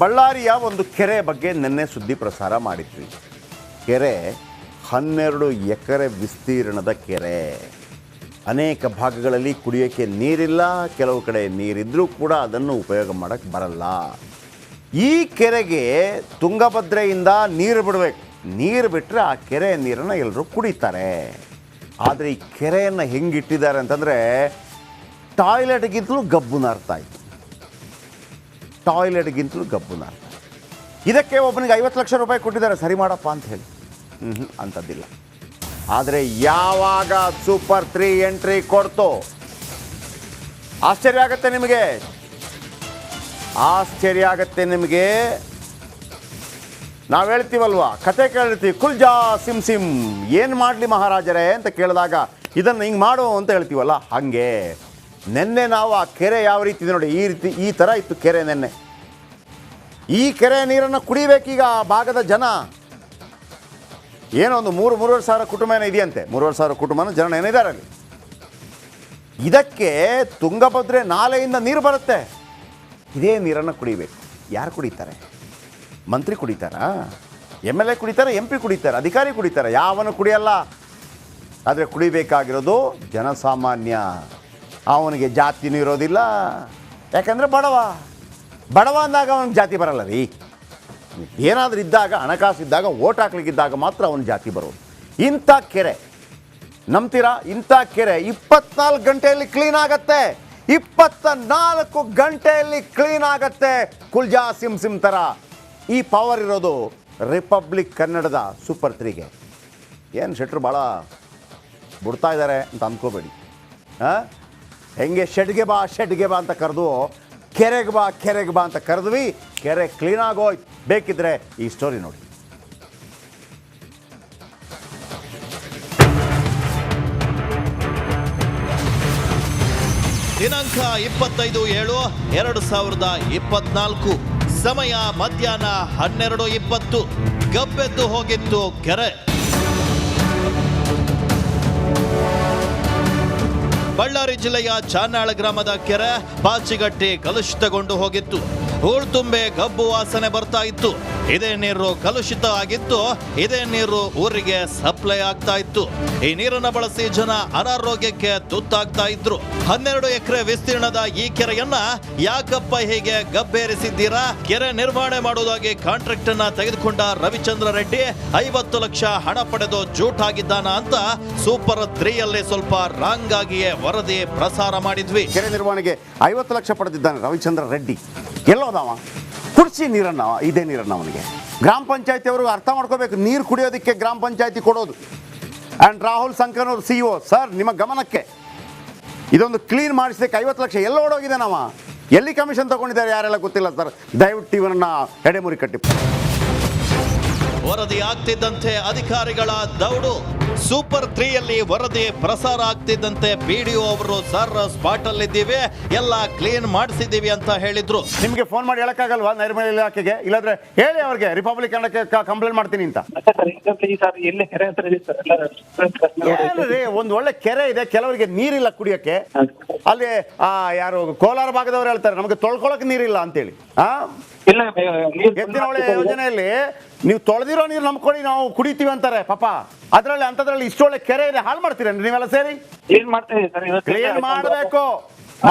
ಬಳ್ಳಾರಿಯ ಒಂದು ಕೆರೆ ಬಗ್ಗೆ ನಿನ್ನೆ ಸುದ್ದಿ ಪ್ರಸಾರ ಮಾಡಿದ್ವಿ. ಕೆರೆ ಹನ್ನೆರಡು ಎಕರೆ ವಿಸ್ತೀರ್ಣದ ಕೆರೆ. ಅನೇಕ ಭಾಗಗಳಲ್ಲಿ ಕುಡಿಯೋಕ್ಕೆ ನೀರಿಲ್ಲ, ಕೆಲವು ಕಡೆ ನೀರಿದ್ದರೂ ಕೂಡ ಅದನ್ನು ಉಪಯೋಗ ಮಾಡೋಕ್ಕೆ ಬರಲ್ಲ. ಈ ಕೆರೆಗೆ ತುಂಗಭದ್ರೆಯಿಂದ ನೀರು ಬಿಡಬೇಕು. ನೀರು ಬಿಟ್ಟರೆ ಆ ಕೆರೆ ನೀರನ್ನು ಎಲ್ಲರೂ ಕುಡಿತಾರೆ. ಆದರೆ ಈ ಕೆರೆಯನ್ನು ಹೆಂಗಿಟ್ಟಿದ್ದಾರೆ ಅಂತಂದರೆ, ಟಾಯ್ಲೆಟ್ಗಿಂತಲೂ ಗಬ್ಬು ನಾರ್ತಾ ಟಾಯ್ಲೆಟ್ಗಿಂತಲೂ ಗಬ್ಬು ನಾನು. ಇದಕ್ಕೆ ಒಬ್ಬನಿಗೆ ಐವತ್ತು ಲಕ್ಷ ರೂಪಾಯಿ ಕೊಟ್ಟಿದ್ದಾರೆ, ಸರಿ ಮಾಡಪ್ಪ ಅಂತ ಹೇಳಿ. ಹ್ಞೂ ಅಂಥದ್ದಿಲ್ಲ. ಆದರೆ ಯಾವಾಗ ಸೂಪರ್ ತ್ರೀ ಎಂಟ್ರಿ ಕೊಡ್ತೋ, ಆಶ್ಚರ್ಯ ಆಗತ್ತೆ ನಿಮಗೆ. ಆಶ್ಚರ್ಯ ಆಗತ್ತೆ ನಿಮಗೆ. ನಾವು ಹೇಳ್ತೀವಲ್ವಾ, ಕತೆ ಕೇಳಿರ್ತೀವಿ, ಕುಲ್ಜಾ ಸಿಮ್ ಸಿಮ್, ಏನು ಮಾಡಲಿ ಮಹಾರಾಜರೇ ಅಂತ ಕೇಳಿದಾಗ ಇದನ್ನು ಹಿಂಗೆ ಮಾಡು ಅಂತ ಹೇಳ್ತೀವಲ್ಲ, ಹಾಗೆ. ನಿನ್ನೆ ನಾವು ಆ ಕೆರೆ ಯಾವ ರೀತಿ ಇದೆ ನೋಡಿ, ಈ ರೀತಿ, ಈ ಥರ ಇತ್ತು ಕೆರೆ ನಿನ್ನೆ. ಈ ಕೆರೆ ನೀರನ್ನು ಕುಡಿಬೇಕೀಗ ಆ ಭಾಗದ ಜನ. ಏನೋ ಒಂದು ಮೂರು, ಮೂರುವರೆ ಸಾವಿರ ಕುಟುಂಬ ಏನೋ ಇದೆಯಂತೆ. ಮೂರುವರೆ ಸಾವಿರ ಕುಟುಂಬನ ಜನ ಏನಿದ್ದಾರೆ ಅಲ್ಲಿ. ಇದಕ್ಕೆ ತುಂಗಭದ್ರೆ ನಾಲೆಯಿಂದ ನೀರು ಬರುತ್ತೆ. ಇದೇ ನೀರನ್ನು ಕುಡಿಬೇಕು. ಯಾರು ಕುಡಿತಾರೆ? ಮಂತ್ರಿ ಕುಡಿತಾರಾ? ಎಂ ಎಲ್ ಎ ಕುಡಿತಾರೆ? ಎಂ ಪಿ ಕುಡಿತಾರೆ? ಅಧಿಕಾರಿ ಕುಡಿತಾರೆ? ಯಾವನು ಕುಡಿಯಲ್ಲ. ಆದರೆ ಕುಡಿಬೇಕಾಗಿರೋದು ಜನಸಾಮಾನ್ಯ. ಅವನಿಗೆ ಜಾತಿನೂ ಇರೋದಿಲ್ಲ. ಯಾಕಂದರೆ ಬಡವ. ಬಡವ ಅಂದಾಗ ಅವನಿಗೆ ಜಾತಿ ಬರಲ್ಲ ರೀ. ಏನಾದರೂ ಇದ್ದಾಗ, ಹಣಕಾಸು ಇದ್ದಾಗ ಓಟ್ ಹಾಕ್ಲಿಕ್ಕಿದ್ದಾಗ ಮಾತ್ರ ಅವನ ಜಾತಿ ಬರೋದು. ಇಂಥ ಕೆರೆ. ನಂಬ್ತೀರಾ? ಇಂಥ ಕೆರೆ ಇಪ್ಪತ್ನಾಲ್ಕು ಗಂಟೆಯಲ್ಲಿ ಕ್ಲೀನ್ ಆಗತ್ತೆ. ಇಪ್ಪತ್ತ ನಾಲ್ಕು ಗಂಟೆಯಲ್ಲಿ ಕ್ಲೀನ್ ಆಗತ್ತೆ. ಕುಲ್ಜಾ ಸಿಮ್ ಸಿಮ್ ಥರ. ಈ ಪವರ್ ಇರೋದು ರಿಪಬ್ಲಿಕ್ ಕನ್ನಡದ ಸೂಪರ್ ತ್ರೀಗೆ ಏನು ಶೆಟ್ರು ಭಾಳ ಬಿಡ್ತಾ ಇದ್ದಾರೆ ಅಂತ ಅಂದ್ಕೋಬೇಡಿ ಹಾಂ? ಹೆಂಗೆ ಶೆಡ್ಗೆ ಬಾ ಶೆಡ್ಗೆ ಬಾ ಅಂತ ಕರೆದು, ಕೆರೆಗೆ ಬಾ ಕೆರೆಗೆ ಬಾ ಅಂತ ಕರೆದ್ವಿ, ಕೆರೆ ಕ್ಲೀನ್ ಆಗೋಯ್ತು. ಬೇಕಿದ್ರೆ ಈ ಸ್ಟೋರಿ ನೋಡಿ. ದಿನಾಂಕ ಇಪ್ಪತ್ತೈದು ಏಳು, ಎರಡು ಸಾವಿರದ ಇಪ್ಪತ್ನಾಲ್ಕು. ಸಮಯ ಮಧ್ಯಾಹ್ನ ಹನ್ನೆರಡು ಇಪ್ಪತ್ತು. ಗಬ್ಬೆದ್ದು ಹೋಗಿತ್ತು ಕೆರೆ. ಬಳ್ಳಾರಿ ಜಿಲ್ಲೆಯ ಚಾನಾಳ ಗ್ರಾಮದ ಕೆರೆ ಪಾಚಿಗಟ್ಟಿ ಕಲುಷಿತಗೊಂಡು ಹೋಗಿತ್ತು. ಹೂಳ್ತುಂಬೆ ಗಬ್ಬು ವಾಸನೆ ಬರ್ತಾ ಇತ್ತು. ಇದೇ ನೀರು ಕಲುಷಿತ ಆಗಿತ್ತು. ಇದೇ ನೀರು ಊರಿಗೆ ಸಪ್ಲೈ ಆಗ್ತಾ ಇತ್ತು. ಈ ನೀರನ್ನು ಬಳಸಿ ಜನ ಅನಾರೋಗ್ಯಕ್ಕೆ ತುತ್ತಾಗ್ತಾ ಇದ್ರು. ಹನ್ನೆರಡು ಎಕರೆ ವಿಸ್ತೀರ್ಣದ ಈ ಕೆರೆಯನ್ನ ಯಾಕಪ್ಪ ಹೀಗೆ ಗಬ್ಬೇರಿಸಿದ್ದೀರಾ? ಕೆರೆ ನಿರ್ವಹಣೆ ಮಾಡುವುದಾಗಿ ಕಾಂಟ್ರಾಕ್ಟ್ ಅನ್ನ ತೆಗೆದುಕೊಂಡ ರವಿಚಂದ್ರ ರೆಡ್ಡಿ ಐವತ್ತು ಲಕ್ಷ ಹಣ ಪಡೆದು ಜೂಟಾಗಿದ್ದಾನ ಅಂತ ಸೂಪರ್ ತ್ರೀಯಲ್ಲಿ ಸ್ವಲ್ಪ ರಾಂಗ್ ಆಗಿಯೇ ವರದಿ ಪ್ರಸಾರ ಮಾಡಿದ್ವಿ. ಕೆರೆ ನಿರ್ವಹಣೆಗೆ ಐವತ್ತು ಲಕ್ಷ ಪಡೆದಿದ್ದಾನೆ ರವಿಚಂದ್ರ ರೆಡ್ಡಿ. ಎಲ್ಲೋದವ? ಕುಡಿಸಿ ನೀರನ್ನು, ಇದೇ ನೀರನ್ನು ಅವನಿಗೆ. ಗ್ರಾಮ ಪಂಚಾಯತಿ ಅವರು ಅರ್ಥ ಮಾಡ್ಕೋಬೇಕು, ನೀರು ಕುಡಿಯೋದಕ್ಕೆ ಗ್ರಾಮ ಪಂಚಾಯತಿ ಕೊಡೋದು. And Rahul Sankanur C O sir ನಿಮ್ಮ ಗಮನಕ್ಕೆ, ಇದೊಂದು ಕ್ಲೀನ್ ಮಾಡಿಸಲಿಕ್ಕೆ ಐವತ್ತು ಲಕ್ಷ, ಎಲ್ಲ ಓಡೋಗಿದ್ದಾನವ ಎಲ್ಲಿ ಕಮಿಷನ್ ತಗೊಂಡಿದ್ದಾರೆ ಯಾರೆಲ್ಲ ಗೊತ್ತಿಲ್ಲ ಸರ್ ದಯವಿಟ್ಟು ಇವರನ್ನು ಎಡೆಮುರಿ ಕಟ್ಟಿ ವರದಿ ಆಗ್ತಿದ್ದಂತೆ ಅಧಿಕಾರಿಗಳ ದೌಡು. ಸೂಪರ್ ತ್ರೀಯಲ್ಲಿ ವರದಿ ಪ್ರಸಾರ ಆಗ್ತಿದ್ದಂತೆ ಪಿಡಿಒ ಅವರು ಸರ್ ಸ್ಪಾಟ್ ಅಲ್ಲಿದ್ದೀವಿ. ಎಲ್ಲ ಕ್ಲೀನ್ ಮಾಡಿಸಿದ್ದೀವಿ ಅಂತ ಹೇಳಿದ್ರು. ನಿಮ್ಗೆ ಫೋನ್ ಮಾಡಿ ಹೇಳಕ್ಕಾಗಲ್ವಾ? ನೈರ್ಮಲ್ಯ ಇಲಾಖೆಗೆ? ಇಲ್ಲಾಂದ್ರೆ ಹೇಳಿ ಅವ್ರಿಗೆ ರಿಪಬ್ಲಿಕ್ ಕನ್ನಡಕ್ಕೆ ಕಂಪ್ಲೇಂಟ್ ಮಾಡ್ತೀನಿ ಅಂತ. ಒಂದ್ ಒಳ್ಳೆ ಕೆರೆ ಇದೆ ಕೆಲವರಿಗೆ ನೀರಿಲ್ಲ ಕುಡಿಯಕ್ಕೆ. ಅಲ್ಲಿ ಆ ಯಾರು ಕೋಲಾರ ಭಾಗದವ್ರು ಹೇಳ್ತಾರೆ ನಮಗೆ ತೊಳ್ಕೊಳಕ್ ನೀರಿಲ್ಲ ಅಂತೇಳಿ. ಆ? ಇಲ್ಲ ನೀರು ಎತ್ತಿನಹೊಳೆ ಯೋಜನೆಯಲ್ಲಿ ನೀವು ತೊಳೆದಿರೋ ನೀರು ನಂಬ್ಕೊಳ್ಳಿ ಕೊಡಿ ನಾವು ಕುಡಿತೀವಿ ಅಂತಾರೆ ಪಾಪ. ಅದ್ರಲ್ಲಿ ಅಂತದ್ರಲ್ಲಿ ಇಷ್ಟೊಳ್ಳೆ ಕೆರೆ ಇದೆ ಹಾಳು ಮಾಡ್ತೀರೇನ್ರಿ ನೀವೆಲ್ಲ ಸೇರಿ? ಏನ್ ಮಾಡ್ತೀವಿ ಸರ್ ಇವತ್ತು ಕ್ಲೀನ್ ಮಾಡಬೇಕು.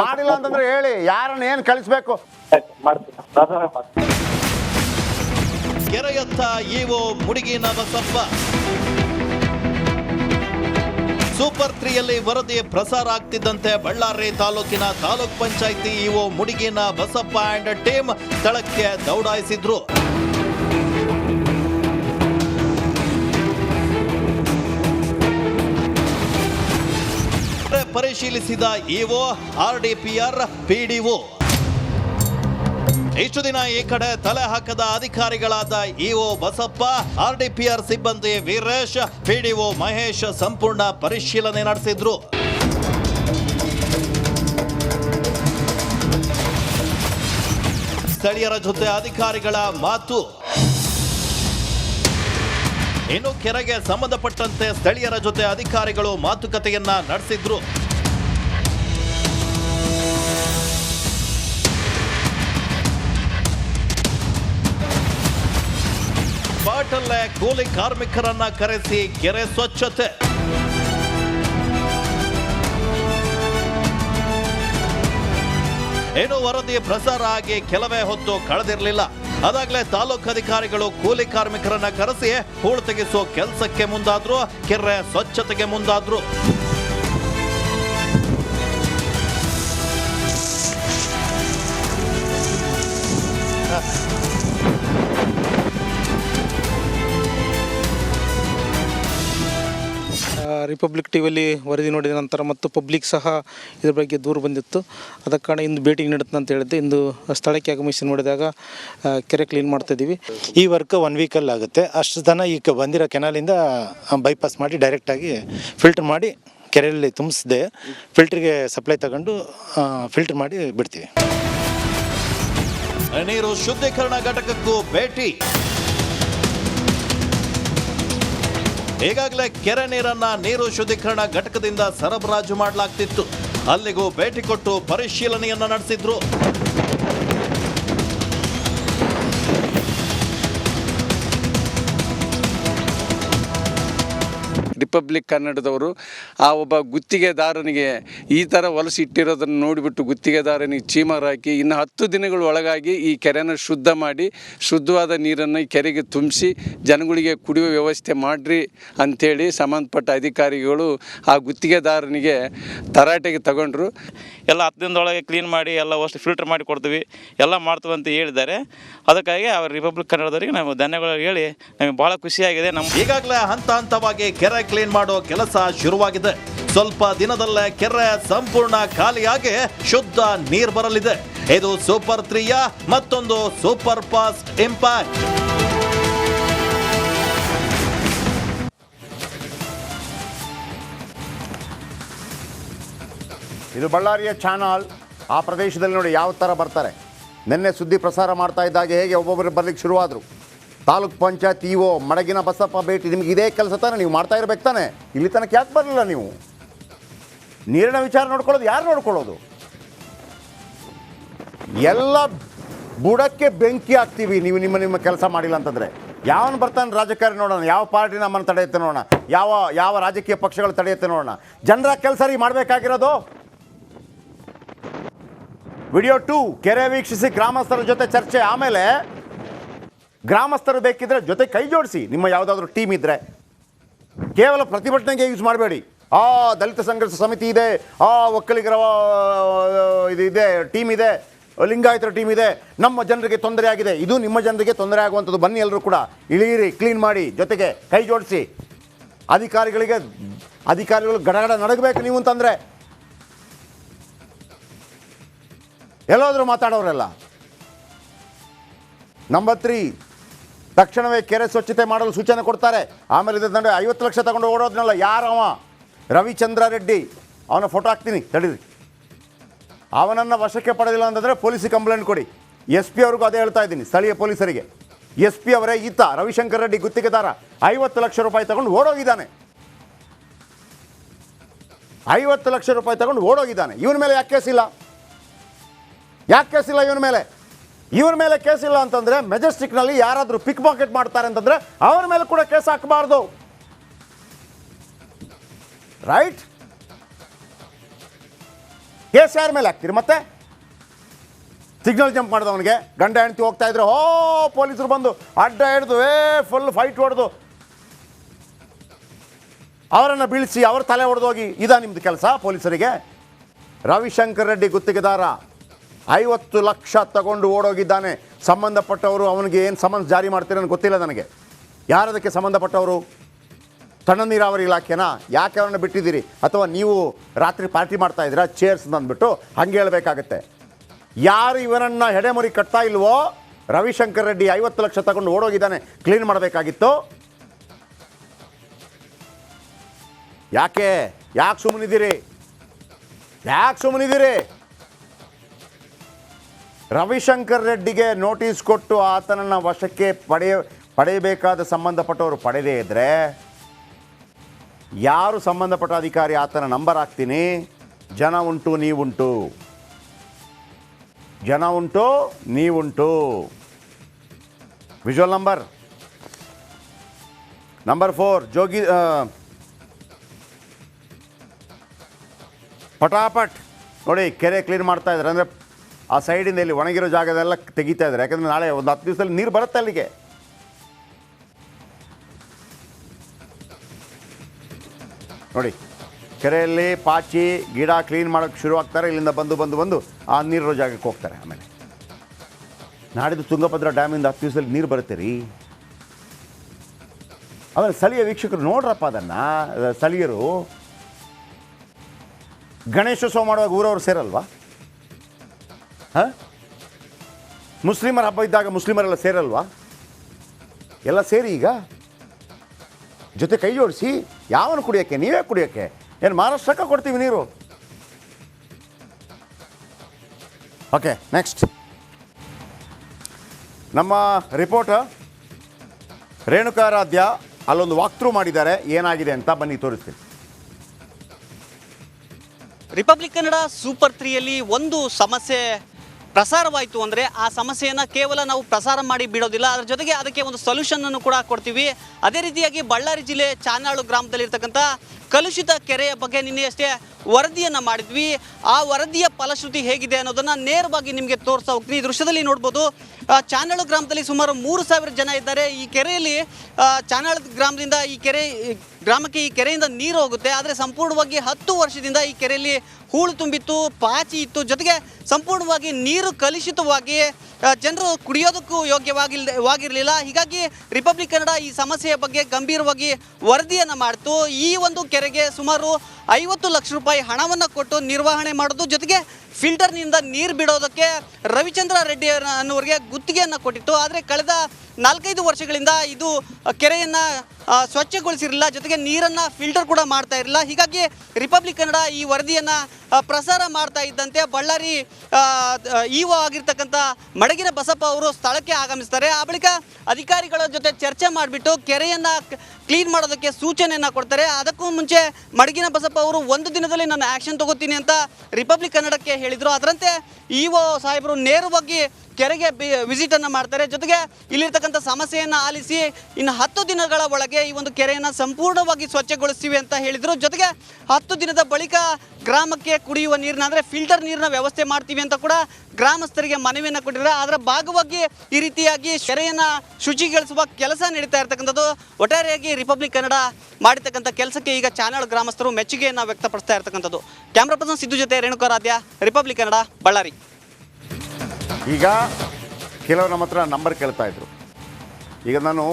ಮಾಡಿಲ್ಲ ಅಂತಂದ್ರೆ ಹೇಳಿ ಯಾರನ್ನ ಏನ್ ಕಳಿಸ್ಬೇಕು? ಮಾಡ್ತೀನಿ. ರಾಧಾರಾಮ್ ಮಾಡ್ತೀನಿ. ಕೆರೆಯತ್ತ ಈವೋ ಮುಡಿಗಿನ ಬಸಪ್ಪ ಸೂಪರ್ ತ್ರೀಯಲ್ಲಿ ವರದಿ ಪ್ರಸಾರ ಆಗ್ತಿದ್ದಂತೆ ಬಳ್ಳಾರಿ ತಾಲೂಕಿನ taluk panchayat EO ಮುಡಿಗಿನ Basappa and team ಸ್ಥಳಕ್ಕೆ ದೌಡಾಯಿಸಿದ್ರು. ಪರಿಶೀಲಿಸಿದ ಇಒ, ಆರ್ಡಿಪಿಆರ್, ಪಿಡಿಒ. ಇಷ್ಟು ದಿನ ಈ ಕಡೆ ತಲೆ ಹಾಕದ ಅಧಿಕಾರಿಗಳಾದ ಇಒ ಬಸಪ್ಪ, ಆರ್ಡಿಪಿಆರ್ ಸಿಬ್ಬಂದಿ ವೀರೇಶ್, ಪಿಡಿಒ ಮಹೇಶ್ ಸಂಪೂರ್ಣ ಪರಿಶೀಲನೆ ನಡೆಸಿದ್ರು. ಸ್ಥಳೀಯರ ಜೊತೆ ಅಧಿಕಾರಿಗಳ ಮಾತು. ಇನ್ನು ಕೆರೆಗೆ ಸಂಬಂಧಪಟ್ಟಂತೆ ಸ್ಥಳೀಯರ ಜೊತೆ ಅಧಿಕಾರಿಗಳು ಮಾತುಕತೆಯನ್ನ ನಡೆಸಿದ್ರು. ಅಲ್ಲೇ ಕೂಲಿ ಕಾರ್ಮಿಕರನ್ನ ಕರೆಸಿ ಕೆರೆ ಸ್ವಚ್ಛತೆ. ಏನು ವರದಿ ಪ್ರಸಾರ ಆಗಿ ಕೆಲವೇ ಹೊತ್ತು ಕಳೆದಿರಲಿಲ್ಲ. ಅದಾಗಲೇ ತಾಲೂಕು ಅಧಿಕಾರಿಗಳು ಕೂಲಿ ಕಾರ್ಮಿಕರನ್ನ ಕರೆಸಿ ಹೂಳು ತೆಗೆಸುವ ಕೆಲಸಕ್ಕೆ ಮುಂದಾದ್ರು, ಕೆರೆ ಸ್ವಚ್ಛತೆಗೆ ಮುಂದಾದ್ರು. ಆ, ಟಿ ವಿಯಲ್ಲಿ ವರದಿ ನೋಡಿದ ನಂತರ ಮತ್ತು ಪಬ್ಲಿಕ್ ಸಹ ಇದ್ರ ಬಗ್ಗೆ ದೂರು ಬಂದಿತ್ತು. ಅದಕ್ಕೆ ಕಾರಣ ಇಂದು ಭೇಟಿ ನೀಡುತ್ತೆ ಅಂತ ಹೇಳಿದ್ದೆ. ಇಂದು ಸ್ಥಳಕ್ಕೆ ಆಗಮಿಸಿ ನೋಡಿದಾಗ ಕೆರೆ ಕ್ಲೀನ್ ಮಾಡ್ತಾ ಇದ್ದೀವಿ. ಈ ವರ್ಕ್ ಒನ್ ವೀಕಲ್ಲಿ ಆಗುತ್ತೆ. ಅಷ್ಟು ಜನ ಈಗ ಬಂದಿರೋ ಕೆನಾಲಿಂದ ಬೈಪಾಸ್ ಮಾಡಿ ಡೈರೆಕ್ಟಾಗಿ ಫಿಲ್ಟರ್ ಮಾಡಿ ಕೆರೆಯಲ್ಲಿ ತುಂಬಿಸ್ದೆ ಫಿಲ್ಟ್ರಿಗೆ ಸಪ್ಲೈ ತಗೊಂಡು ಫಿಲ್ಟರ್ ಮಾಡಿ ಬಿಡ್ತೀವಿ. ನೀರು ಶುದ್ಧೀಕರಣ ಘಟಕಕ್ಕೂ ಭೇಟಿ. ಈಗಾಗಲೇ ಕೆರೆ ನೀರನ್ನ ನೀರು ಶುದ್ಧೀಕರಣ ಘಟಕದಿಂದ ಸರಬರಾಜು ಮಾಡಲಾಗ್ತಿತ್ತು. ಅಲ್ಲಿಗೂ ಭೇಟಿ ಕೊಟ್ಟು ಪರಿಶೀಲನೆಯನ್ನ ನಡೆಸಿದ್ರು. ರಿಪಬ್ಲಿಕ್ ಕನ್ನಡದವರು ಆ ಒಬ್ಬ ಗುತ್ತಿಗೆದಾರನಿಗೆ ಈ ಥರ ವಲಸೆ ಇಟ್ಟಿರೋದನ್ನು ನೋಡಿಬಿಟ್ಟು ಗುತ್ತಿಗೆದಾರನಿಗೆ ಚೀಮರ್ ಹಾಕಿ ಇನ್ನು ಹತ್ತು ದಿನಗಳ ಒಳಗಾಗಿ ಈ ಕೆರೆನ ಶುದ್ಧ ಮಾಡಿ ಶುದ್ಧವಾದ ನೀರನ್ನು ಈ ಕೆರೆಗೆ ತುಂಬಿಸಿ ಜನಗಳಿಗೆ ಕುಡಿಯುವ ವ್ಯವಸ್ಥೆ ಮಾಡಿರಿ ಅಂಥೇಳಿ ಸಂಬಂಧಪಟ್ಟ ಅಧಿಕಾರಿಗಳು ಆ ಗುತ್ತಿಗೆದಾರನಿಗೆ ತರಾಟೆಗೆ ತಗೊಂಡ್ರು. ಎಲ್ಲ ಹತ್ತು ದಿನದೊಳಗೆ ಕ್ಲೀನ್ ಮಾಡಿ ಎಲ್ಲ ಅಷ್ಟು ಫಿಲ್ಟರ್ ಮಾಡಿ ಕೊಡ್ತೀವಿ. ಎಲ್ಲ ಮಾಡ್ತೀವಿ ಅಂತ ಹೇಳಿದ್ದಾರೆ. ಅದಕ್ಕಾಗಿ ಅವ್ರ ರಿಪಬ್ಲಿಕ್ ಕನ್ನಡದವರಿಗೆ ನಾವು ಧನ್ಯವಾದ ಹೇಳಿ ನಮಗೆ ಭಾಳ ಖುಷಿಯಾಗಿದೆ. ನಮ್ಮ ಈಗಾಗಲೇ ಹಂತ ಹಂತವಾಗಿ ಕೆರೆ ಕ್ಲೀನ್ ಮಾಡೋ ಕೆಲಸ ಶುರುವಾಗಿದೆ. ಸ್ವಲ್ಪ ದಿನದಲ್ಲೇ ಕೆರೆ ಸಂಪೂರ್ಣ ಖಾಲಿಯಾಗಿ ಶುದ್ಧ ನೀರು ಬರಲಿದೆ. ಇದು ಸೂಪರ್ ತ್ರೀಯ ಮತ್ತೊಂದು ಸೂಪರ್ ಫಾಸ್ಟ್ ಇಂಪ್ಯಾಕ್ಟ್. ಇದು ಬಳ್ಳಾರಿಯ ಚಾನಲ್. ಆ ಪ್ರದೇಶದಲ್ಲಿ ನೋಡಿ ಯಾವ ಥರ ಬರ್ತಾರೆ. ನಿನ್ನೆ ಸುದ್ದಿ ಪ್ರಸಾರ ಮಾಡ್ತಾ ಇದ್ದಾಗೆ ಹೇಗೆ ಒಬ್ಬೊಬ್ಬರು ಬರ್ಲಿಕ್ಕೆ ಶುರುವಾದರು. ತಾಲೂಕ್ ಪಂಚಾಯತ್ ಇ ಒ ಮಡಗಿನ ಬಸಪ್ಪ ಭೇಟಿ ನಿಮ್ಗೆ ಇದೇ ಕೆಲಸ ತಾನೆ, ನೀವು ಮಾಡ್ತಾ ಇರ್ಬೇಕು ತಾನೆ. ಇಲ್ಲಿ ತನಕ ಯಾಕೆ ಬರಲಿಲ್ಲ ನೀವು? ನೀರಿನ ವಿಚಾರ ನೋಡ್ಕೊಳ್ಳೋದು, ಯಾರು ನೋಡ್ಕೊಳ್ಳೋದು? ಎಲ್ಲ ಬುಡಕ್ಕೆ ಬೆಂಕಿ ಹಾಕ್ತೀವಿ, ನೀವು ನಿಮ್ಮ ನಿಮ್ಮ ಕೆಲಸ ಮಾಡಿಲ್ಲ ಅಂತಂದರೆ. ಯಾವನು ಬರ್ತಾನೆ ರಾಜಕಾರಣಿ ನೋಡೋಣ, ಯಾವ ಪಾರ್ಟಿ ನಮ್ಮನ್ನು ತಡೆಯುತ್ತೆ ನೋಡೋಣ, ಯಾವ ಯಾವ ರಾಜಕೀಯ ಪಕ್ಷಗಳು ತಡೆಯುತ್ತೆ ನೋಡೋಣ. ಜನರ ಕೆಲಸ ರೀ ಮಾಡಬೇಕಾಗಿರೋದು. ವಿಡಿಯೋ ಟೂ, ಕೆರೆ ವೀಕ್ಷಿಸಿ ಗ್ರಾಮಸ್ಥರ ಜೊತೆ ಚರ್ಚೆ, ಆಮೇಲೆ ಗ್ರಾಮಸ್ಥರು ಬೇಕಿದ್ರೆ ಜೊತೆ ಕೈ ಜೋಡಿಸಿ. ನಿಮ್ಮ ಯಾವುದಾದ್ರೂ ಟೀಮ್ ಇದ್ದರೆ ಕೇವಲ ಪ್ರತಿಭಟನೆಗೆ ಯೂಸ್ ಮಾಡಬೇಡಿ. ಆ ದಲಿತ ಸಂಘರ್ಷ ಸಮಿತಿ ಇದೆ, ಆ ಒಕ್ಕಲಿಗರ ಇದು ಇದೆ ಟೀಮ್ ಇದೆ, ಲಿಂಗಾಯತರ ಟೀಮ್ ಇದೆ. ನಮ್ಮ ಜನರಿಗೆ ತೊಂದರೆ ಆಗಿದೆ. ಇದು ನಿಮ್ಮ ಜನರಿಗೆ ತೊಂದರೆ ಆಗುವಂಥದ್ದು. ಬನ್ನಿ ಎಲ್ಲರೂ ಕೂಡ ಇಳಿಯಿರಿ ಕ್ಲೀನ್ ಮಾಡಿ, ಜೊತೆಗೆ ಕೈ ಜೋಡಿಸಿ. ಅಧಿಕಾರಿಗಳಿಗೆ, ಅಧಿಕಾರಿಗಳು ಗಡಗಡ ನಡಗಬೇಕು ನೀವು ಅಂತಂದರೆ. ಎಲ್ಲೋದ್ರು ಮಾತಾಡೋರೆಲ್ಲ. ನಂಬರ್ ತ್ರೀ ತಕ್ಷಣವೇ ಕೆರೆ ಸ್ವಚ್ಛತೆ ಮಾಡಲು ಸೂಚನೆ ಕೊಡ್ತಾರೆ. ಆಮೇಲೆ ಇದ್ರ ನಡುವೆ ಐವತ್ತು ಲಕ್ಷ ತಗೊಂಡು ಓಡೋದ್ನಲ್ಲ, ಯಾರವ? ರವಿಚಂದ್ರ ರೆಡ್ಡಿ. ಅವನ ಫೋಟೋ ಹಾಕ್ತೀನಿ, ತಡೀರಿ. ಅವನನ್ನು ವಶಕ್ಕೆ ಪಡೆದಿಲ್ಲ ಅಂತಂದರೆ ಪೊಲೀಸಿಗೆ ಕಂಪ್ಲೇಂಟ್ ಕೊಡಿ. ಎಸ್ ಪಿ ಅವ್ರಿಗೂ ಅದೇ ಹೇಳ್ತಾ ಇದ್ದೀನಿ, ಸ್ಥಳೀಯ ಪೊಲೀಸರಿಗೆ. ಎಸ್ ಪಿ ಅವರೇ ಈತ, ರವಿಶಂಕರ್ ರೆಡ್ಡಿ ಗುತ್ತಿಗೆದಾರ. ಐವತ್ತು ಲಕ್ಷ ರೂಪಾಯಿ ತಗೊಂಡು ಓಡೋಗಿದ್ದಾನೆ. ಐವತ್ತು ಲಕ್ಷ ರೂಪಾಯಿ ತಗೊಂಡು ಓಡೋಗಿದ್ದಾನೆ. ಇವನ ಮೇಲೆ ಯಾಕೆ ಕೇಸಿಲ್ಲ ಯಾಕೆ ಕೇಸಿಲ್ಲ ಇವನ ಮೇಲೆ? ಇವನ ಮೇಲೆ ಕೇಸ್ ಇಲ್ಲ ಅಂತಂದ್ರೆ ಮೆಜೆಸ್ಟಿಕ್ನಲ್ಲಿ ಯಾರಾದರೂ ಪಿಕ್ ಪಾಕೆಟ್ ಮಾಡ್ತಾರೆ ಅಂತಂದ್ರೆ ಅವ್ರ ಮೇಲೆ ಕೂಡ ಕೇಸ್ ಹಾಕಬಾರ್ದು. ರೈಟ್ ಕೇಸ್ ಯಾರ ಮೇಲೆ ಹಾಕ್ತೀರಿ ಮತ್ತೆ? ಸಿಗ್ನಲ್ ಜಂಪ್ ಮಾಡಿದ ಅವನಿಗೆ ಗಂಡ ಹೆಂಡತಿ ಹೋಗ್ತಾ ಇದ್ರೆ ಓ ಪೊಲೀಸರು ಬಂದು ಅಡ್ಡ ಹಿಡಿದು, ಏ ಫುಲ್ ಫೈಟ್ ಹೊಡೆದು. ಅವರನ್ನು ಬೀಳಿಸಿ, ಅವ್ರ ತಲೆ ಹೊಡೆದೋಗಿ ಇದಾ ನಿಮ್ದು ಕೆಲಸ ಪೊಲೀಸರಿಗೆ? ರವಿಶಂಕರ್ ರೆಡ್ಡಿ ಗುತ್ತಿಗೆದಾರ. ಐವತ್ತು ಲಕ್ಷ ತಗೊಂಡು ಓಡೋಗಿದ್ದಾನೆ. ಸಂಬಂಧಪಟ್ಟವರು ಅವನಿಗೆ ಏನು ಸಮನ್ಸ್ ಜಾರಿ ಮಾಡ್ತೀರ ಗೊತ್ತಿಲ್ಲ ನನಗೆ. ಯಾರದಕ್ಕೆ ಸಂಬಂಧಪಟ್ಟವರು? ತಣ್ಣ ನೀರಾವರಿ ಇಲಾಖೆನಾ? ಯಾಕೆ ಅವರನ್ನು ಬಿಟ್ಟಿದ್ದೀರಿ? ಅಥವಾ ನೀವು ರಾತ್ರಿ ಪಾರ್ಟಿ ಮಾಡ್ತಾ ಇದ್ದೀರಾ? ಚೇರ್ಸ್ ಅಂದ್ಬಿಟ್ಟು ಹಂಗೆ ಹೇಳಬೇಕಾಗತ್ತೆ. ಯಾರು ಇವರನ್ನು ಹೆಡೆಮುರಿ ಕಟ್ತಾ ಇಲ್ವೋ? ರವಿಶಂಕರ್ ರೆಡ್ಡಿ ಐವತ್ತು ಲಕ್ಷ ತಗೊಂಡು ಓಡೋಗಿದ್ದಾನೆ. ಕ್ಲೀನ್ ಮಾಡಬೇಕಾಗಿತ್ತು. ಯಾಕೆ? ಯಾಕೆ ಸುಮ್ಮನಿದ್ದೀರಿ ಯಾಕೆ ಸುಮ್ಮನಿದ್ದೀರಿ ರವಿಶಂಕರ್ ರೆಡ್ಡಿಗೆ ನೋಟಿಸ್ ಕೊಟ್ಟು ಆತನನ್ನು ವಶಕ್ಕೆ ಪಡೆಯ ಪಡೆಯಬೇಕಾದ ಸಂಬಂಧಪಟ್ಟವರು ಪಡೆದೇ ಇದ್ದರೆ ಯಾರು ಸಂಬಂಧಪಟ್ಟ ಅಧಿಕಾರಿ ಆತನ ನಂಬರ್ ಹಾಕ್ತೀನಿ? ಜನ ಉಂಟು, ನೀವುಂಟು. ಜನ ಉಂಟು, ನೀವುಂಟು. ವಿಜುವಲ್ ನಂಬರ್ ನಂಬರ್ ಫೋರ್ ಜೋಗಿ ಪಟಾಪಟ್. ನೋಡಿ, ಕೆರೆ ಕ್ಲೀನ್ ಮಾಡ್ತಾ ಇದ್ದಾರೆ. ಅಂದರೆ ಆ ಸೈಡಿಂದ ಇಲ್ಲಿ ಒಣಗಿರೋ ಜಾಗದೆಲ್ಲ ತೆಗಿತಾ ಇದ್ದಾರೆ. ಯಾಕಂದರೆ ನಾಳೆ ಒಂದು ಹತ್ತು ದಿವಸದಲ್ಲಿ ನೀರು ಬರುತ್ತೆ ಅಲ್ಲಿಗೆ. ನೋಡಿ, ಕೆರೆಯಲ್ಲಿ ಪಾಚಿ, ಗಿಡ ಕ್ಲೀನ್ ಮಾಡೋಕ್ಕೆ ಶುರು ಆಗ್ತಾರೆ. ಇಲ್ಲಿಂದ ಬಂದು ಬಂದು ಬಂದು ಆ ನೀರಿರೋ ಜಾಗಕ್ಕೆ ಹೋಗ್ತಾರೆ ಆಮೇಲೆ. ನಾಡಿದ್ದು ತುಂಗಭದ್ರಾ ಡ್ಯಾಮಿಂದ ಹತ್ತು ದಿವಸದಲ್ಲಿ ನೀರು ಬರುತ್ತೆ ರೀ. ಆಮೇಲೆ ಸ್ಥಳೀಯ ವೀಕ್ಷಕರು ನೋಡ್ರಪ್ಪ ಅದನ್ನು. ಸ್ಥಳೀಯರು. ಗಣೇಶೋತ್ಸವ ಮಾಡುವಾಗ ಊರವ್ರು ಸೇರಲ್ವಾ? ಹಾಂ? ಮುಸ್ಲಿಮರ ಹಬ್ಬ ಇದ್ದಾಗ ಮುಸ್ಲಿಮರೆಲ್ಲ ಸೇರಲ್ವಾ? ಎಲ್ಲ ಸೇರಿ ಈಗ? ಜೊತೆ ಕೈ ಜೋಡಿಸಿ, ಯಾವನು ಕುಡಿಯೋಕ್ಕೆ, ನೀವೇ ಕುಡಿಯೋಕ್ಕೆ? ಏನು ಮಹಾರಾಷ್ಟ್ರಕ್ಕೆ ಕೊಡ್ತೀವಿ ನೀರು? ಓಕೆ ನೆಕ್ಸ್ಟ್ ನಮ್ಮ ರಿಪೋರ್ಟರ್ ರೇಣುಕಾರಾಧ್ಯ ಅಲ್ಲೊಂದು ವಾಕ್ಥ್ರೂ ಮಾಡಿದ್ದಾರೆ. ಏನಾಗಿದೆ ಅಂತ ಬನ್ನಿ ತೋರಿಸ್ತೀನಿ. ರಿಪಬ್ಲಿಕ್ ಕನ್ನಡ ಸೂಪರ್ ತ್ರೀಯಲ್ಲಿ ಒಂದು ಸಮಸ್ಯೆ ಪ್ರಸಾರವಾಯಿತು ಅಂದರೆ ಆ ಸಮಸ್ಯೆಯನ್ನು ಕೇವಲ ನಾವು ಪ್ರಸಾರ ಮಾಡಿ ಬಿಡೋದಿಲ್ಲ. ಅದರ ಜೊತೆಗೆ ಅದಕ್ಕೆ ಒಂದು ಸೊಲ್ಯೂಷನ್ ಅನ್ನು ಕೂಡ ಕೊಡ್ತೀವಿ. ಅದೇ ರೀತಿಯಾಗಿ ಬಳ್ಳಾರಿ ಜಿಲ್ಲೆ ಚಾನಾಳು ಗ್ರಾಮದಲ್ಲಿರ್ತಕ್ಕಂಥ ಕಲುಷಿತ ಕೆರೆಯ ಬಗ್ಗೆ ನಿನ್ನೆಯಷ್ಟೇ ವರದಿಯನ್ನು ಮಾಡಿದ್ವಿ. ಆ ವರದಿಯ ಫಲಶ್ರುತಿ ಹೇಗಿದೆ ಅನ್ನೋದನ್ನು ನೇರವಾಗಿ ನಿಮಗೆ ತೋರಿಸ್ತಾ ಹೋಗ್ತೀನಿ ಈ ದೃಶ್ಯದಲ್ಲಿ ನೋಡ್ಬೋದು. ಚಾನಳು ಗ್ರಾಮದಲ್ಲಿ ಸುಮಾರು ಮೂರು ಸಾವಿರ ಜನ ಇದ್ದಾರೆ. ಈ ಕೆರೆಯಲ್ಲಿ ಚಾನಳ ಗ್ರಾಮದಿಂದ ಈ ಕೆರೆ, ಗ್ರಾಮಕ್ಕೆ ಈ ಕೆರೆಯಿಂದ ನೀರು ಹೋಗುತ್ತೆ. ಆದರೆ ಸಂಪೂರ್ಣವಾಗಿ ಹತ್ತು ವರ್ಷದಿಂದ ಈ ಕೆರೆಯಲ್ಲಿ ಹೂಳು ತುಂಬಿತ್ತು, ಪಾಚಿ ಇತ್ತು. ಜೊತೆಗೆ ಸಂಪೂರ್ಣವಾಗಿ ನೀರು ಕಲುಷಿತವಾಗಿ ಜನರು ಕುಡಿಯೋದಕ್ಕೂ ಯೋಗ್ಯವಾಗಿಲ್ ವಾಗಿರಲಿಲ್ಲ. ಹೀಗಾಗಿ ರಿಪಬ್ಲಿಕ್ ಕನ್ನಡ ಈ ಸಮಸ್ಯೆಯ ಬಗ್ಗೆ ಗಂಭೀರವಾಗಿ ವರದಿಯನ್ನು ಮಾಡಿತು. ಈ ಒಂದು ಕೆರೆಗೆ ಸುಮಾರು ಐವತ್ತು ಲಕ್ಷ ರೂಪಾಯಿ ಹಣವನ್ನು ಕೊಟ್ಟು ನಿರ್ವಹಣೆ ಮಾಡೋದು. ಜೊತೆಗೆ ಫಿಲ್ಟರ್ನಿಂದ ನೀರು ಬಿಡೋದಕ್ಕೆ ರವಿಚಂದ್ರ ರೆಡ್ಡಿ ಅನ್ನೋರಿಗೆ ಗುತ್ತಿಗೆಯನ್ನು ಕೊಟ್ಟಿತ್ತು. ಆದರೆ ಕಳೆದ ನಾಲ್ಕೈದು ವರ್ಷಗಳಿಂದ ಇದು ಕೆರೆಯನ್ನು ಸ್ವಚ್ಛಗೊಳಿಸಿರಲಿಲ್ಲ. ಜೊತೆಗೆ ನೀರನ್ನು ಫಿಲ್ಟರ್ ಕೂಡ ಮಾಡ್ತಾ ಇರಲಿಲ್ಲ. ಹೀಗಾಗಿ ರಿಪಬ್ಲಿಕ್ ಕನ್ನಡ ಈ ವರದಿಯನ್ನು ಪ್ರಸಾರ ಮಾಡ್ತಾ ಇದ್ದಂತೆ ಬಳ್ಳಾರಿ ಇ ಒ ಆಗಿರ್ತಕ್ಕಂಥ ಮಡಗಿನ ಬಸಪ್ಪ ಅವರು ಸ್ಥಳಕ್ಕೆ ಆಗಮಿಸ್ತಾರೆ. ಆ ಬಳಿಕ ಅಧಿಕಾರಿಗಳ ಜೊತೆ ಚರ್ಚೆ ಮಾಡಿಬಿಟ್ಟು ಕೆರೆಯನ್ನು ಕ್ಲೀನ್ ಮಾಡೋದಕ್ಕೆ ಸೂಚನೆಯನ್ನು ಕೊಡ್ತಾರೆ. ಅದಕ್ಕೂ ಮುಂಚೆ ಮಡಗಿನ ಬಸಪ್ಪ ಅವರು ಒಂದು ದಿನದಲ್ಲಿ ನಾನು ಆ್ಯಕ್ಷನ್ ತಗೋತೀನಿ ಅಂತ ರಿಪಬ್ಲಿಕ್ ಕನ್ನಡಕ್ಕೆ ಹೇಳಿದರು. ಅದರಂತೆ ಇ ಒ ಸಾಹೇಬರು ನೇರವಾಗಿ ಕೆರೆಗೆ ವಿಸಿಟನ್ನು ಮಾಡ್ತಾರೆ. ಜೊತೆಗೆ ಇಲ್ಲಿರ್ತಕ್ಕಂಥ ಸಮಸ್ಯೆಯನ್ನು ಆಲಿಸಿ ಇನ್ನು ಹತ್ತು ದಿನಗಳ ಒಳಗೆ ಈ ಒಂದು ಕೆರೆಯನ್ನು ಸಂಪೂರ್ಣವಾಗಿ ಸ್ವಚ್ಛಗೊಳಿಸ್ತೀವಿ ಅಂತ ಹೇಳಿದರು. ಜೊತೆಗೆ ಹತ್ತು ದಿನದ ಬಳಿಕ ಗ್ರಾಮಕ್ಕೆ ಕುಡಿಯುವ ನೀರಿನ ಅಂದರೆ ಫಿಲ್ಟರ್ ನೀರಿನ ವ್ಯವಸ್ಥೆ ಮಾಡ್ತೀವಿ ಅಂತ ಕೂಡ ಗ್ರಾಮಸ್ಥರಿಗೆ ಮನವಿಯನ್ನು ಕೊಟ್ಟಿದ್ದಾರೆ. ಅದರ ಭಾಗವಾಗಿ ಈ ರೀತಿಯಾಗಿ ಕೆರೆಯನ್ನು ಶುಚಿಗೊಳಿಸುವ ಕೆಲಸ ನಡೀತಾ ಇರ್ತಕ್ಕಂಥದ್ದು ಒಟ್ಟಾರೆಯಾಗಿ ರಿಪಬ್ಲಿಕ್ ಕನ್ನಡ ಮಾಡಿರ್ತಕ್ಕಂಥ ಕೆಲಸಕ್ಕೆ ಈಗ ಚಾನಲ್ ಗ್ರಾಮಸ್ಥರು ಮೆಚ್ಚುಗೆಯನ್ನು ವ್ಯಕ್ತಪಡಿಸ್ತಾ ಇರ್ತಕ್ಕಂಥದ್ದು. ಕ್ಯಾಮ್ರಾ ಪರ್ಸನ್ ಸಿದ್ದು ಜೊತೆ ರೇಣುಕಾರಾಧ್ಯ ರಿಪಬ್ಲಿಕ್ ಕನ್ನಡ ಬಳ್ಳಾರಿ ಈಗ ಕೆಲವರು ನಮ್ಮ ಹತ್ರ ನಂಬರ್ ಕೇಳ್ತಾ ಇದ್ರು. ಈಗ ನಾನು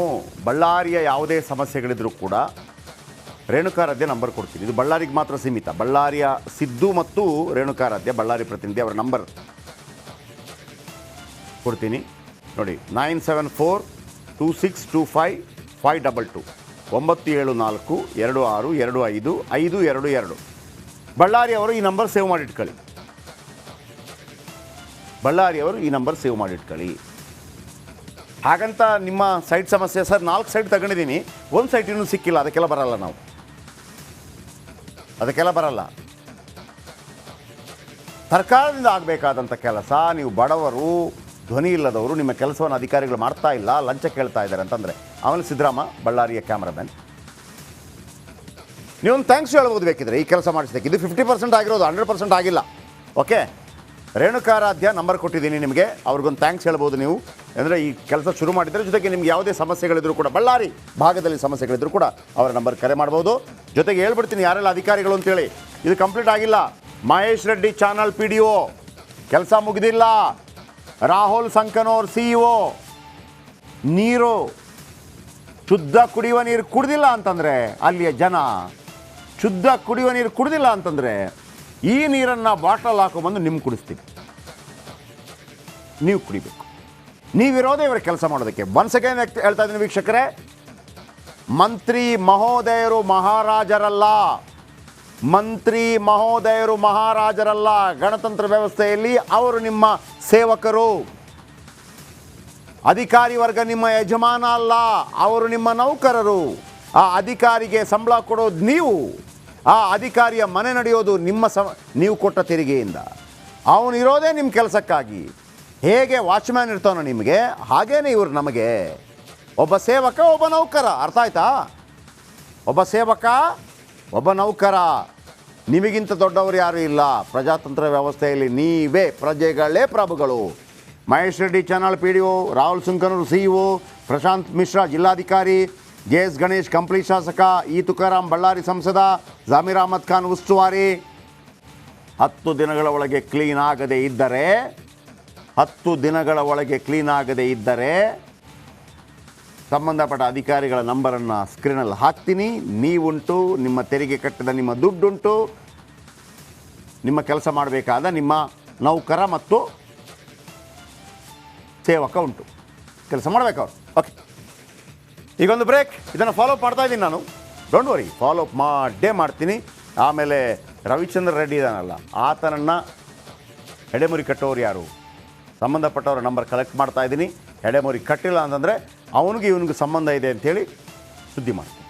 ಬಳ್ಳಾರಿಯ ಯಾವುದೇ ಸಮಸ್ಯೆಗಳಿದ್ರೂ ಕೂಡ ರೇಣುಕಾರಾಧ್ಯ ನಂಬರ್ ಕೊಡ್ತೀನಿ. ಇದು ಬಳ್ಳಾರಿಗೆ ಮಾತ್ರ ಸೀಮಿತ. ಬಳ್ಳಾರಿಯ ಸಿದ್ದು ಮತ್ತು ರೇಣುಕಾರಾಧ್ಯ ಬಳ್ಳಾರಿ ಪ್ರತಿನಿಧಿ ಅವರ ನಂಬರ್ ಕೊಡ್ತೀನಿ. ನೋಡಿ, nine seven four two six two five five double two, ಒಂಬತ್ತು ಏಳು ನಾಲ್ಕು ಎರಡು ಆರು ಎರಡು ಐದು ಐದು ಎರಡು ಎರಡು. ಬಳ್ಳಾರಿ ಅವರು ಈ ನಂಬರ್ ಸೇವ್ ಮಾಡಿಟ್ಕೊಳ್ಳಿ ಬಳ್ಳಾರಿಯವರು ಈ ನಂಬರ್ ಸೇವ್ ಮಾಡಿಟ್ಕೊಳ್ಳಿ. ಹಾಗಂತ ನಿಮ್ಮ ಸೈಟ್ ಸಮಸ್ಯೆ, ಸರ್, ನಾಲ್ಕು ಸೈಟ್ ತಗೊಂಡಿದ್ದೀನಿ. ಒಂದು ಸೈಟ್ ಇನ್ನೂ ಸಿಕ್ಕಿಲ್ಲ, ಅದಕ್ಕೆಲ್ಲ ಬರಲ್ಲ ನಾವು. ಅದಕ್ಕೆಲ್ಲ ಬರಲ್ಲ. ಸರ್ಕಾರದಿಂದ ಆಗಬೇಕಾದಂಥ ಕೆಲಸ, ನೀವು ಬಡವರು, ಧ್ವನಿ ಇಲ್ಲದವರು, ನಿಮ್ಮ ಕೆಲಸವನ್ನು ಅಧಿಕಾರಿಗಳು ಮಾಡ್ತಾ ಇಲ್ಲ, ಲಂಚ ಕೇಳ್ತಾ ಇದ್ದಾರೆ ಅಂತಂದರೆ. ಆಮೇಲೆ ಸಿದ್ದರಾಮ, ಬಳ್ಳಾರಿಯ ಕ್ಯಾಮ್ರಾಮನ್. ನೀವೊಂದು ಥ್ಯಾಂಕ್ಸ್ ಹೇಳ್ಬೋದು ಬೇಕಿದ್ರೆ, ಈ ಕೆಲಸ ಮಾಡಿಸಿದಕ್ಕೆ ಇದು ಫಿಫ್ಟಿ ಪರ್ಸೆಂಟ್ ಆಗಿರೋದು ಹಂಡ್ರೆಡ್ ಪರ್ಸೆಂಟ್ ಆಗಿಲ್ಲ. ಓಕೆ ರೇಣುಕಾರಾಧ್ಯ ನಂಬರ್ ಕೊಟ್ಟಿದ್ದೀನಿ ನಿಮಗೆ. ಅವ್ರಿಗೊಂದು ಥ್ಯಾಂಕ್ಸ್ ಹೇಳ್ಬೋದು ನೀವು. ಅಂದರೆ ಈ ಕೆಲಸ ಶುರು ಮಾಡಿದರೆ ಜೊತೆಗೆ ನಿಮ್ಗೆ ಯಾವುದೇ ಸಮಸ್ಯೆಗಳಿದ್ರು ಕೂಡ, ಬಳ್ಳಾರಿ ಭಾಗದಲ್ಲಿ ಸಮಸ್ಯೆಗಳಿದ್ರು ಕೂಡ ಅವರ ನಂಬರ್ ಕರೆ ಮಾಡ್ಬೋದು. ಜೊತೆಗೆ ಹೇಳ್ಬಿಡ್ತೀನಿ ಯಾರೆಲ್ಲ ಅಧಿಕಾರಿಗಳು ಅಂತೇಳಿ. ಇದು ಕಂಪ್ಲೀಟ್ ಆಗಿಲ್ಲ. Mahesh Reddy Chanal P D O ಕೆಲಸ ಮುಗಿದಿಲ್ಲ. Rahul Sankanur C E O ನೀರು, ಶುದ್ಧ ಕುಡಿಯುವ ನೀರು ಕುಡ್ದಿಲ್ಲ ಅಂತಂದರೆ ಅಲ್ಲಿಯ ಜನ, ಶುದ್ಧ ಕುಡಿಯುವ ನೀರು ಕುಡ್ದಿಲ್ಲ ಅಂತಂದರೆ ಈ ನೀರನ್ನು ಬಾಟಲ್ ಹಾಕೊಂಬಂದು ನಿಮ್ಗೆ ಕುಡಿಸ್ತೀವಿ ನೀವು ಕುಡಿಬೇಕು. ನೀವಿರೋದೇ ಇವರ ಕೆಲಸ ಮಾಡೋದಕ್ಕೆ. ಅಗೇನ್ ಹೇಳ್ತಾ ಇದ್ದೀನಿ ವೀಕ್ಷಕರೇ. ಮಂತ್ರಿ ಮಹೋದಯರು ಮಹಾರಾಜರಲ್ಲ. ಮಂತ್ರಿ ಮಹೋದಯರು ಮಹಾರಾಜರಲ್ಲ. ಗಣತಂತ್ರ ವ್ಯವಸ್ಥೆಯಲ್ಲಿ ಅವರು ನಿಮ್ಮ ಸೇವಕರು. ಅಧಿಕಾರಿ ವರ್ಗ ನಿಮ್ಮ ಯಜಮಾನ ಅಲ್ಲ. ಅವರು ನಿಮ್ಮ ನೌಕರರು. ಆ ಅಧಿಕಾರಿಗೆ ಸಂಬಳ ಕೊಡೋದು ನೀವು. ಆ ಅಧಿಕಾರಿಯ ಮನೆ ನಡೆಯೋದು ನಿಮ್ಮ ಸಮ, ನೀವು ಕೊಟ್ಟ ತೆರಿಗೆಯಿಂದ. ಅವನು ನಿಮ್ಮ ಕೆಲಸಕ್ಕಾಗಿ. ಹೇಗೆ ವಾಚ್ಮ್ಯಾನ್ ಇರ್ತಾನೋ ನಿಮಗೆ, ಹಾಗೇನೆ ಇವರು ನಮಗೆ. ಒಬ್ಬ ಸೇವಕ, ಒಬ್ಬ ನೌಕರ, ಅರ್ಥ ಆಯ್ತಾ? ಒಬ್ಬ ಸೇವಕ, ಒಬ್ಬ ನೌಕರ. ನಿಮಗಿಂತ ದೊಡ್ಡವರು ಯಾರೂ ಇಲ್ಲ. ಪ್ರಜಾತಂತ್ರ ವ್ಯವಸ್ಥೆಯಲ್ಲಿ ನೀವೇ, ಪ್ರಜೆಗಳೇ ಪ್ರಭುಗಳು. Mahesh Reddy Chanal P D O Rahul Sunkanur C O, Prashant Mishra ಜಿಲ್ಲಾಧಿಕಾರಿ ಜೆ ಎಸ್ ಗಣೇಶ್ ಕಂಪ್ಲಿ ಶಾಸಕ, ಈ ತುಕಾರಾಮ್ ಬಳ್ಳಾರಿ ಸಂಸದ, ಜಾಮೀರ್ ಅಹಮದ್ ಖಾನ್ ಉಸ್ತುವಾರಿ. ಹತ್ತು ದಿನಗಳ ಒಳಗೆ ಕ್ಲೀನ್ ಆಗದೇ ಇದ್ದರೆ, ಹತ್ತು ದಿನಗಳ ಒಳಗೆ ಕ್ಲೀನ್ ಆಗದೇ ಇದ್ದರೆ, ಸಂಬಂಧಪಟ್ಟ ಅಧಿಕಾರಿಗಳ ನಂಬರನ್ನು ಸ್ಕ್ರೀನಲ್ಲಿ ಹಾಕ್ತೀನಿ. ನೀವುಂಟು, ನಿಮ್ಮ ತೆರಿಗೆ ಕಟ್ಟದ ನಿಮ್ಮ ದುಡ್ಡುಂಟು. ನಿಮ್ಮ ಕೆಲಸ ಮಾಡಬೇಕಾದ ನಿಮ್ಮ ನೌಕರ ಮತ್ತು ಸೇವಕ ಉಂಟು. ಕೆಲಸ ಮಾಡಬೇಕು ಅವ್ರು. ಓಕೆ. ಈಗೊಂದು ಬ್ರೇಕ್ ಇದನ್ನು ಫಾಲೋ ಅಪ್ ಮಾಡ್ತಾ ಇದ್ದೀನಿ ನಾನು. ಡೋಂಟ್ ವರಿ ಫಾಲೋ ಅಪ್ ಮಾಡೇ ಮಾಡ್ತೀನಿ. ಆಮೇಲೆ ರವಿಚಂದ್ರ ರೆಡ್ಡಿ ಇದ್ದಾನಲ್ಲ ಆತನನ್ನು ಎಡೆಮುರಿ ಕಟ್ಟೋರು ಯಾರು? ಸಂಬಂಧಪಟ್ಟವರ ನಂಬರ್ ಕಲೆಕ್ಟ್ ಮಾಡ್ತಾ ಇದ್ದೀನಿ. ಎಡೆಮುರಿ ಕಟ್ಟಿಲ್ಲ ಅಂತಂದರೆ ಅವನಿಗೆ ಇವನಿಗೆ ಸಂಬಂಧ ಇದೆ ಅಂಥೇಳಿ ಸುದ್ದಿ ಮಾಡ್ತೀನಿ.